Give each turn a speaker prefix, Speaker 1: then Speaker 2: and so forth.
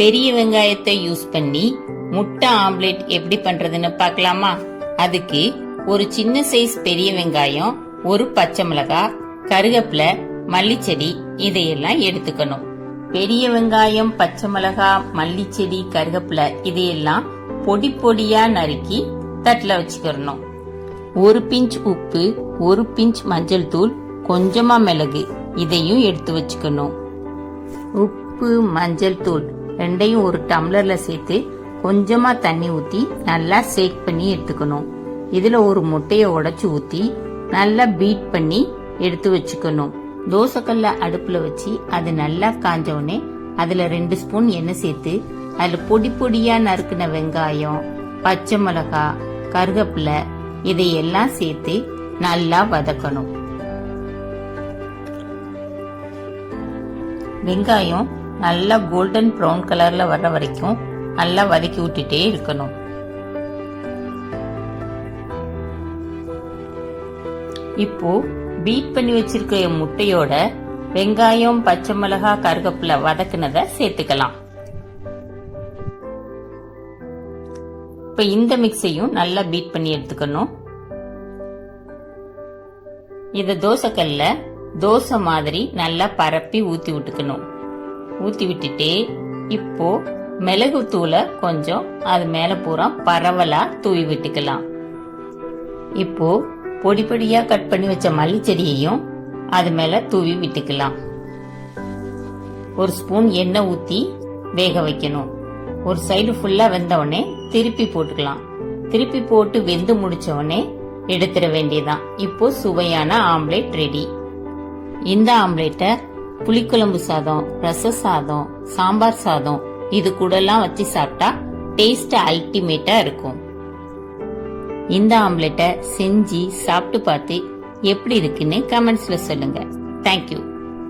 Speaker 1: பெரிய வெங்காயத்தை யூஸ் பண்ணி முட்டை ஆம்லெட் எப்படி பண்றதுன்னு பார்க்கலாமா? அதுக்கு ஒரு சின்ன சைஸ் பெரிய வெங்காயம் ஒரு பச்சை மிளகாய் கருவேப்பிலை மல்லிச்செடி இதையெல்லாம் எடுத்துக்கணும். பெரிய வெங்காயம் பச்சை மிளகாய் மல்லிச்செடி கருவேப்பிலை இதையெல்லாம் பொடி பொடியா நறுக்கி தட்டில் வச்சுக்கிறணும். ஒரு பிஞ்ச் உப்பு ஒரு பிஞ்ச் மஞ்சள் தூள் கொஞ்சமா மிளகு இதையும் எடுத்து வச்சுக்கணும். உப்பு மஞ்சள் தூள் ரெண்டையும் ஒரு டம்ளர்ல சேர்த்து கொஞ்சமா தண்ணி ஊத்தி நல்லா சேக் பண்ணி எடுத்துக்கணும். இதுல ஒரு முட்டைய உடைச்சு ஊத்தி நல்லா பீட் பண்ணி எடுத்து வச்சுக்கணும். தோசைக்கல்ல அடுப்புல வச்சு அது நல்லா காஞ்ச உடனே அதுல ரெண்டு ஸ்பூன் எண்ணெய் சேர்த்து அதுல பொடி பொடியா நறுக்குன வெங்காயம் பச்சை மிளகாய் கருவேப்பிலை இதையெல்லாம் சேர்த்து நல்லா வதக்கணும். வெங்காயம் நல்லா கோல்டன் ப்ரௌன் கலரில் வர்ற வரைக்கும் நல்லா வதக்கி விட்டுட்டே இருக்கணும். இப்போ பீட் பண்ணி வச்சிருக்க முட்டையோட வெங்காயம் பச்சை மிளகாய் கருவேப்பிலை வதக்குனதை சேர்த்துக்கலாம். இப்போ இந்த மிக்ஸையும் நல்லா பீட் பண்ணி எடுத்துக்கணும். இதை தோசைக்கல்ல தோசை மாதிரி நல்லா பரப்பி ஊத்தி விட்டுக்கணும். ஊத்தி விட்டுட்டு இப்போ மிளகு தூளை கொஞ்சம் அது மேல பூரா பரவலா தூவி விட்டுக்கலாம். இப்போ பொடி பொடியா கட் பண்ணி வச்ச மல்லிச்செடியையும் அது மேல தூவி விட்டுக்கலாம். ஒரு ஸ்பூன் எண்ணெய் ஊத்தி வேக வைக்கணும். ஒரு சைடு ஃபுல்லா வெந்த உடனே திருப்பி போட்டுக்கலாம். திருப்பி போட்டு வெந்து முடிச்ச உடனே எடுத்துட வேண்டியதான் இப்போ சுவையான ஆம்லேட் ரெடி. இந்த ஆம்லேட்டை புளிக்குழம்பு சாதம் ரச சாதம் சாம்பார் சாதம் இது கூடலாம் வச்சு சாப்பிட்டா டேஸ்ட் அல்டிமேட்டா இருக்கும். இந்த ஆம்லெட்டை செஞ்சு சாப்பிட்டு பார்த்து எப்படி இருக்குன்னு கமெண்ட்ஸ்ல சொல்லுங்க. தேங்க்யூ